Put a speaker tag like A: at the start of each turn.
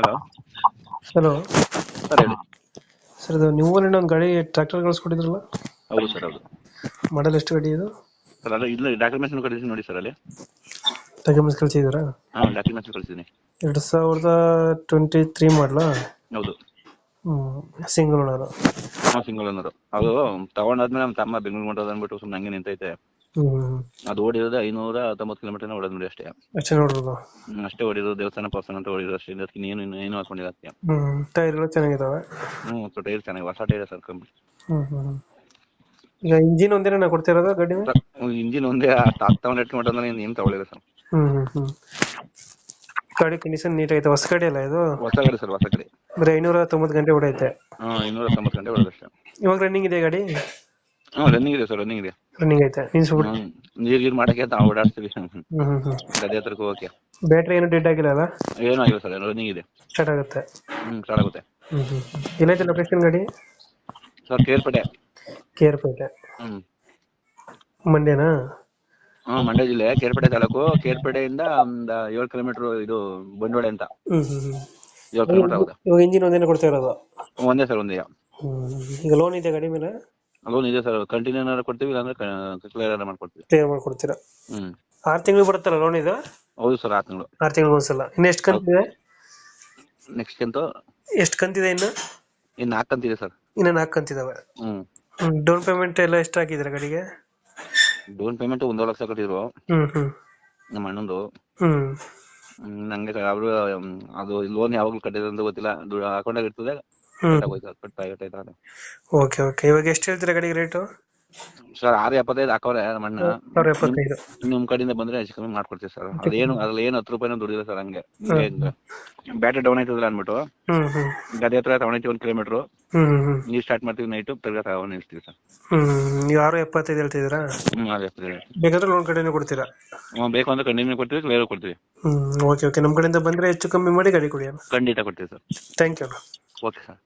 A: Hello.
B: Hello.
A: Sir ಹೇಳಿ.
B: Sir ಇದು ನೀವು ಒಂದು ಗಾಡಿ ಟ್ರ್ಯಾಕ್ಟರ್ ಕಳಿಸ್ಕೊಟ್ಟಿದ್ರಲ್ಲ?
A: ಹೌದು ಸರ್ ಹೌದು.
B: ಮಾಡಲ್ ಎಷ್ಟು ಗಾಡಿ ಇದು?
A: ಸರ್ ಅಲ್ಲ ಇಲ್ಲ ಡಾಕ್ಯುಮೆಂಟ್ಸ್ ಕಳಿಸಿ ನೋಡಿ ಸರ್ ಅಲ್ಲಿ.
B: ಡಾಕ್ಯುಮೆಂಟ್ಸ್ ಕಳಿಸಿದ್ದೀರಾ?
A: ಹಾಂ ಡಾಕ್ಯುಮೆಂಟ್ಸ್ ಕಳಿಸಿದ್ದೀನಿ
B: ಎರಡು ಸಾವಿರದ ಟ್ವೆಂಟಿ ತ್ರೀ ಮಾಡಲ?
A: ಹೌದು.
B: ಸಿಂಗಲ್ ಓನರು
A: ಹಾಂ ಸಿಂಗಲ್ ಅನ್ನೋದು ಅದು ತಗೊಂಡಾದ್ಮೇಲೆ ನಮ್ಮ ತಮ್ಮ ಬೆಂಗಳೂರು ಮಾಡೋದು ಅಂದ್ಬಿಟ್ಟು ಸುಮ್ಮನೆ ಹಂಗೆ ನಿಂತೈತೆ. ಅದು ಓಡಿರೋದು ಐನೂರ ಹತ್ತೊಂಬತ್ತು ಕಿಲೋಮೀಟರ್ ಓಡೋದು ನೋಡಿ ಅಷ್ಟೇ.
B: ಅಷ್ಟೇ ನೋಡ್ಬೋದು
A: ಅಷ್ಟೇ ಓಡಿರೋದು ದೇವಸ್ಥಾನ ಪಾಸನ ಅಂತ ಓಡಿರೋದು ಅಷ್ಟೇ. ಅದಕ್ಕೆ ಏನು ಏನು ಹಾಕೊಂಡಿಲ್ಲ ಅದಕ್ಕೆ.
B: ಟೈರ್ ಟೈರ್ಗಳು
A: ಚೆನ್ನಾಗಿದಾವೆ. ಹ್ಮ್ ಟೈರ್ ಚೆನ್ನಾಗಿ ಹೊಸ ಟೈರ್ ಸರ್ ಕಂಪ್ನಿ
B: ಈಗ ಇಂಜಿನ್ ಒಂದೇನ ನಾ ಕೊಡ್ತಿರೋದು ಗಾಡಿ
A: ಇಂಜಿನ್ ಒಂದೇ ಹತ್ತೊಂದು ಎಂಟು ಕಿಲೋಮೀಟರ್ ಅಂದ್ರೆ ಏನು ತಗೊಳ್ಳಿಲ್ಲ ಸರ್.
B: ಹ್ಞೂ ಗಾಡಿ ಕಂಡೀಷನ್ ನೀಟಾಗೈತೆ ಹೊಸ ಗಾಡಿ ಅಲ್ಲ ಇದು?
A: ಹೊಸ ಗಾಡಿ ಸರ್ ಹೊಸ ಗಾಡಿ.
B: ಬರೀ ಐನೂರ ತೊಂಬತ್ತು ಗಂಟೆ ಓಡೈತೆ.
A: ಹಾ ಇನ್ನೂರ ತೊಂಬತ್ತು ಗಂಟೆ ಓಡೋದು ಅಷ್ಟೇ.
B: ಇವಾಗ ರನ್ನಿಂಗ್ ಇದೆ ಗಾಡಿ?
A: ಹಾಂ ರನ್ನಿಂಗ್ ಇದೆ ಸರ್ ರನ್ನಿಂಗ್ ಇದೆ.
B: ರನ್ನಿಂಗ್ ಐತೆ. ನಿಲ್ಸ್ಬಿಟ್ಟು
A: ನೀರ್ ಗೀರ್ ಮಾಡಕ್ಕೆ ಅಂತ ಓಡಾಡ್ತೀವಿ. ಗದ್ದೆ ಹತ್ರಕ್ಕೆ ಹೋಗಕ್ಕೆ.
B: ಬ್ಯಾಟ್ರಿ ಏನು ಡೆಡ್ ಆಗಿಲ್ಲ ಅಲ್ಲ?
A: ಏನು ಆಗಿಲ್ಲ ಸರ್ ರನ್ನಿಂಗ್ ಇದೆ.
B: ಸ್ಟಾರ್ಟ್ ಆಗುತ್ತೆ.
A: ಹ್ಮ್ ಸ್ಟಾರ್ಟ್ ಆಗುತ್ತೆ.
B: ಎಲ್ಲೈತೆ ಲೊಕೇಶನ್ ಗಾಡಿ?
A: ಸರ್ ಕೇರ್ಪೇಟೆ.
B: ಕೇರ್ಪೇಟೆ.
A: ಹ್ಮ್.
B: ಮಂಡ್ಯನಾ
A: ಹ್ಮ್ ಮಂಡ್ಯ ಜಿಲ್ಲೆ ಕೇರ್ಪೇಟೆ ತಾಲೂಕು. ಕೇರ್ಪೇಟೆಯಿಂದ ಒಂದು ಏಳು ಕಿಲೋಮೀಟರ್ ಇದು ಬಂಡೋಳೆ ಅಂತ. ಏಳು ಕಿಲೋಮೀಟರ್ ಆಗುತ್ತೆ.
B: ಇವಾಗ ಇಂಜಿನ್ ಒಂದೇನ ಕೊಡ್ತಾ ಇರೋದು?
A: ಒಂದೇ ಸರ್ ಒಂದೇ.
B: ಈಗ ಲೋನ್ ಇದೆ ಗಾಡಿ ಮೇಲೆ?
A: ಲೋನ್ ಇದೆ ಸರ್. ಕಂಟಿನ್ಯೂ ಏನಾರು ಕೊಡ್ತೀವಿ ಇಲ್ಲಾಂದ್ರೆ ಕ್ಲಿಯರ್ ಏನಾರು ಮಾಡ್ಕೊಡ್ತೀವಿ.
B: ಕ್ಲಿಯರ್ ಮಾಡ್ಕೊಡ್ತೀರಾ?
A: ಹ್ಮ್.
B: ಆರು ತಿಂಗಳು ಬರುತ್ತಲ್ಲ ಲೋನ್ ಇದು?
A: ಹೌದು ಸರ್ ಆರು ತಿಂಗಳು.
B: ಆರು ತಿಂಗಳು ಒಂದ್ಸಲ. ಇನ್ನು ಎಷ್ಟು ಕಂತಿದೆ?
A: ನೆಕ್ಸ್ಟ್ ಕಂತು
B: ಎಷ್ಟು ಕಂತಿದೆ ಇನ್ನು?
A: ಇನ್ನು ನಾಲ್ಕು ಕಂತಿದೆ ಸರ್.
B: ಇನ್ನು ನಾಲ್ಕು ಕಂತಿದಾವೆ.
A: ಹ್ಮ್.
B: ಡೌನ್ ಪೇಮೆಂಟ್ ಎಲ್ಲ ಎಷ್ಟು ಹಾಕಿದ್ರೆ ಗಾಡಿಗೆ?
A: ಡೌನ್ ಪೇಮೆಂಟ್ ಒಂದು ಲಕ್ಷ ಕಟ್ಟಿದ್ರು.
B: ಹ್ಮ್ ಹ್ಮ್.
A: ನಮ್ಮ ಅಣ್ಣಂದು.
B: ಹ್ಮ್.
A: ಹ್ಮ್, ನಂಗೆ ಅವರು ಅದು ಲೋನ್ ಯಾವಾಗ್ಲೂ ಕಟ್ಟಿದ್ರೆ ಅಂತ ಗೊತ್ತಿಲ್ಲ. ಅಕೌಂಟಾಗ ಇರ್ತದೆ. ಕಟ್ಟಾಗೈತೆ
B: ಓಕೆ ಓಕೆ ಇವಾಗ ಎಷ್ಟು ಹೇಳ್ತೀರಾ ಗಾಡಿಗೆ ರೇಟು
A: ಸರ್ ಆರು ಎಪ್ಪತ್ತೈದು ಹಾಕವ್ರೆ ನಮ್ಮ ಅಣ್ಣ.
B: ಸಾವಿರ ಎಪ್ಪತ್ತೈದು.
A: ನಿಮ್ ಕಡೆಯಿಂದ ಬಂದ್ರೆ ಹೆಚ್ಚು ಕಮ್ಮಿ ಮಾಡ್ಕೊಡ್ತೀವಿ ಸರ್. ಅದೇನು ಅದ್ರಲ್ಲಿ ಏನು ಹತ್ತು ರೂಪಾಯಿನೂ ದುಡ್ಡಿಲ್ಲ ಸರ್ ಹಂಗೆ. ಬ್ಯಾಟ್ರಿ ಡೌನ್ ಆಯ್ತದಲ್ಲ ಅಂದ್ಬಿಟ್ಟು.
B: ಹ್ಮ್ ಹ್ಮ್.
A: ಗದೆ ಹತ್ರ ತಗೊಂಡೈತಿ ಒಂದ್ ಕಿಲೋಮೀಟರ್
B: ಹ್ಮ್ ಹ್ಮ್
A: ನೀರ್ ಸ್ಟಾರ್ಟ್ ಮಾಡ್ತೀವಿ ನೈಟು ತಿರ್ಗಾ ತಗೊಂಡ್ ನಿಲ್ಸ್ತೀವಿ ಸರ್.
B: ಹ್ಮ್ ನೀವು ಆರು ಎಪ್ಪತ್ತೈದು ಹೇಳ್ತಿದ್ದೀರಾ?
A: ಎಪ್ಪತ್ತೈದು
B: ಬೇಕಾದ್ರೆ ಲೋನ್ ಕಡೆನೂ ಕೊಡ್ತೀರಾ?
A: ಹ್ಮ್, ಬೇಕು ಅಂದ್ರೆ ಕಂಟಿನ್ಯೂ ಕೊಡ್ತೀವಿ ಕ್ಲಿಯರ್ ಕೊಡ್ತೀವಿ.
B: ಹ್ಮ್ ಓಕೆ ಓಕೆ ನಮ್ಮ ಕಡೆಯಿಂದ ಬಂದ್ರೆ ಹೆಚ್ಚು ಕಮ್ಮಿ ಮಾಡಿ ಗಾಡಿ ಕೊಡಿ
A: ಖಂಡಿತ ಕೊಡ್ತೀವಿ sir.
B: Thank you
A: okay sir